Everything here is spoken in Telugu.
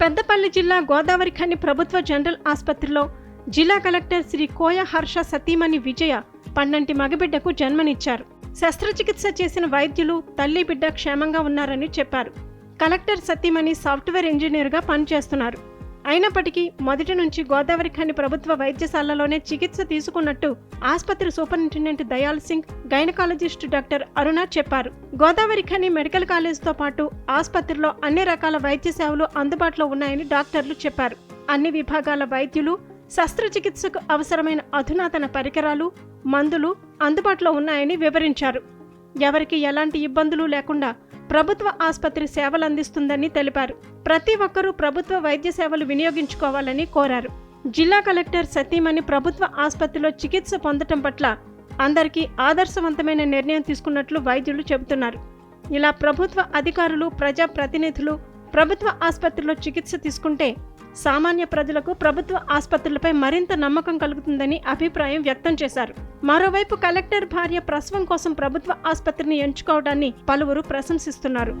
పెద్దపల్లి జిల్లా గోదావరి ఖని ప్రభుత్వ జనరల్ ఆసుపత్రిలో జిల్లా కలెక్టర్ శ్రీ కోయ హర్ష సతీమణి విజయ పన్నంటి మగబిడ్డకు జన్మనిచ్చారు. శస్త్రచికిత్స చేసిన వైద్యులు తల్లి బిడ్డ క్షేమంగా ఉన్నారని చెప్పారు. కలెక్టర్ సతీమణి సాఫ్ట్వేర్ ఇంజనీర్గా పనిచేస్తున్నారు. అయినప్పటికీ మొదటి నుంచి గోదావరిఖణి ప్రభుత్వ వైద్యశాలలోనే చికిత్స తీసుకున్నట్టు ఆసుపత్రి superintendent Dayal Singh gynaecologist doctor Aruna చెప్పారు. గోదావరిఖణి మెడికల్ కాలేజ్తో పాటు ఆసుపత్రిలో అన్ని రకాల వైద్య సేవలు అందుబాటులో ఉన్నాయని డాక్టర్లు చెప్పారు. అన్ని విభాగాల వైద్యులు శస్త్రచికిత్సకు అవసరమైన అధునాతన పరికరాలు మందులు అందుబాటులో ఉన్నాయని వివరించారు. ఎవరికి ఎలాంటి ఇబ్బందులు లేకుండా ప్రభుత్వ ఆసుపత్రి సేవలు అందిస్తుందని తెలిపారు. ప్రతి ఒక్కరూ ప్రభుత్వ వైద్య సేవలు వినియోగించుకోవాలని కోరారు. జిల్లా కలెక్టర్ సతీమణి ప్రభుత్వ ఆసుపత్రిలో చికిత్స పొందటం పట్ల అందరికీ ఆదర్శవంతమైన నిర్ణయం తీసుకున్నట్లు వైద్యులు చెబుతున్నారు. ఇలా ప్రభుత్వ అధికారులు ప్రజా ప్రతినిధులు ప్రభుత్వ ఆసుపత్రిలో చికిత్స తీసుకుంటే సామాన్య ప్రజలకు ప్రభుత్వ ఆసుపత్రులపై మరింత నమ్మకం కలుగుతుందని అభిప్రాయం వ్యక్తం చేశారు. మరోవైపు కలెక్టర్ భార్య ప్రసవం కోసం ప్రభుత్వ ఆసుపత్రిని ఎంచుకోవడాన్ని పలువురు ప్రశంసిస్తున్నారు.